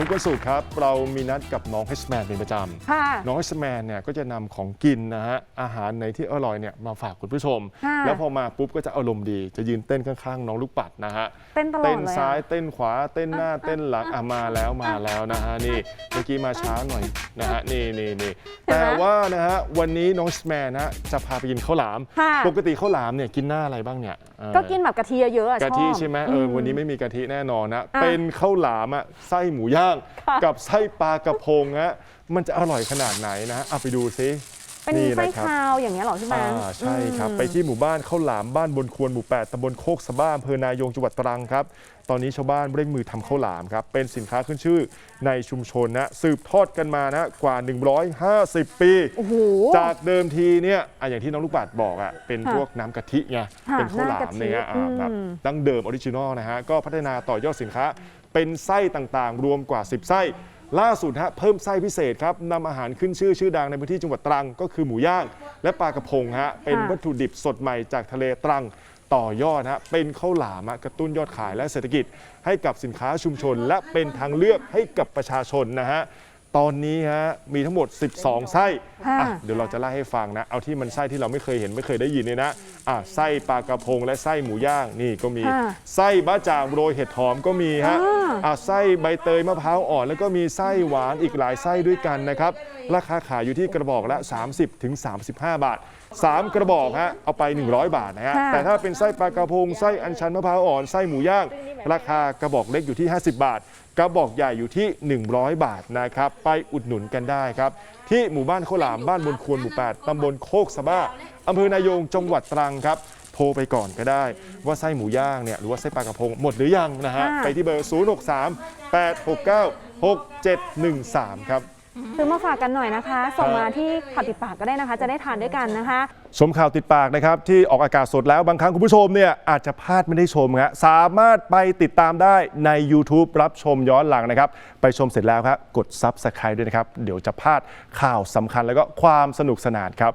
ทุกวันศุกร์ครับ เรามีนัดกับน้องเฮชแมนเป็นประจค่ะำน้องเฮชแมนเนี่ยก็จะนำของกินนะฮะอาหารในที่อร่อยเนี่ยมาฝากคุณผู้ชม ค่ะ แล้วพอมาปุ๊บก็จะอารมณ์ดีจะยืนเต้นข้างๆ น้องลูกปัดนะฮะเต้นตลอเต้ดนเลยซ้ายอะเต้นขวาเต้นหน้าเต้นหลังอะมาแล้วมาแล้วนะฮะนี่เมื่อกี้มาช้าหน่อยนะฮะนี่นี่นี่แต่ว่านะฮะวันนี้น้องเฮชแมนนะฮะจะพาไปกินข้าวหลาม ค่ะ ปกติข้าวหลามเนี่ยกินหน้าอะไรบ้างเนี่ยเออ ก็กินแบบกะทิเยอะๆอะกะชอบทิใช่ไหมเออวันนี้ไม่มีกะทิแน่นอนนะอะเป็นข้าวหลามอะไส้หมูย่างค่ะกับไส้ปลากระพงฮะมันจะอร่อยขนาดไหนนะเอาไปดูซิ เป็นนี่ไส้นะครับ คาวอย่างเงี้ยเหรอพี่แมอ่านใช่ครับไปที่หมู่บ้านข้าวหลามบ้านบนควรหมู่ 8ตำบลโคกสะบ้าอำเภอนายงจังหวัดตรังครับ ตอนนี้ชาวบ้านเร่งมือทำข้าวหลามครับ เป็นสินค้าขึ้นชื่อในชุมชนนะ สืบทอดกันมานะกว่า 150 ปี โอ้โห จากเดิมทีเนี่ยอะอย่างที่น้องลูกปัดบอกอะเป็นค่ะพวกน้ำกะทิไงค่ะเป็นข้าวหลามน้ำกะทิเนี่ยอะแบบอืม ดั้งเดิมออริจินอลนะฮะก็พัฒนาต่อยอดสินค้า เป็นไส้ต่างๆ รวมกว่า 10 ไส้ ล่าสุดฮะเพิ่มไส้พิเศษครับนำอาหารขึ้นชื่อชื่อดังในพื้นที่จังหวัดตรัง ก็คือหมูย่าง และปลากระพงฮะเป็นวัตถุดิบสดใหม่จากทะเลตรังต่อยอดฮะเป็นข้าวหลามฮะกระตุ้นยอดขายและเศรษฐกิจ ให้กับสินค้าชุมชน และเป็นทางเลือกให้กับประชาชนนะฮะ ตอนนี้ฮะมีทั้งหมด 12 ไส้ค่ะอะเดี๋ยวเราจะไล่ให้ฟังนะ เอาที่มันไส้ที่เราไม่เคยเห็นไม่เคยได้ยินเนี่ยนะอะไส้ปลากระพงและไส้หมูย่างนี่ก็มี ค่ะไส้บะจ่างโรยเห็ดหอมก็มีฮะอ่า อะไส้ใบเตยมะพร้าวอ่อน แล้วก็มีไส้หวานอีกหลายไส้ด้วยกันนะครับ ราคาขายอยู่ที่กระบอกละ 30ถึง35 บาท 3 กระบอกฮะเอาไป 100 บาทนะฮะค่ะ แต่ถ้าเป็นไส้ปลากระพงไส้อัญชันมะพร้าวอ่อนไส้หมูย่าง ราคากระบอกเล็กอยู่ที่ 50 บาท กระบอกใหญ่อยู่ที่ 100 บาทนะครับ ไปอุดหนุนกันได้ครับ ที่หมู่บ้านข้าวหลามบ้านบนควรหมู่ 8ตำบลโคกสะบ้าอำเภอนายงจังหวัดตรังครับโทรไปก่อนก็ได้ ว่าไส้หมูย่างเนี่ยหรือว่าไส้ปลากระพงหมดหรือยังนะฮะค่ะไปที่เบอร์ 063 869 6713 ครับ ซื้อมาฝากกันหน่อยนะคะ ส่งมาที่ข่าวติดปากก็ได้นะคะ จะได้ทานด้วยกันนะคะ ชมข่าวติดปากนะครับ ที่ออกอากาศสดแล้วบางครั้งคุณผู้ชมเนี่ยอาจจะพลาดไม่ได้ชมฮะสามารถไปติดตามได้ใน YouTube รับชมย้อนหลังนะครับ ไปชมเสร็จแล้วครับกด Subscribe ด้วยนะครับ เดี๋ยวจะพลาดข่าวสำคัญแล้วก็ความสนุกสนานครับ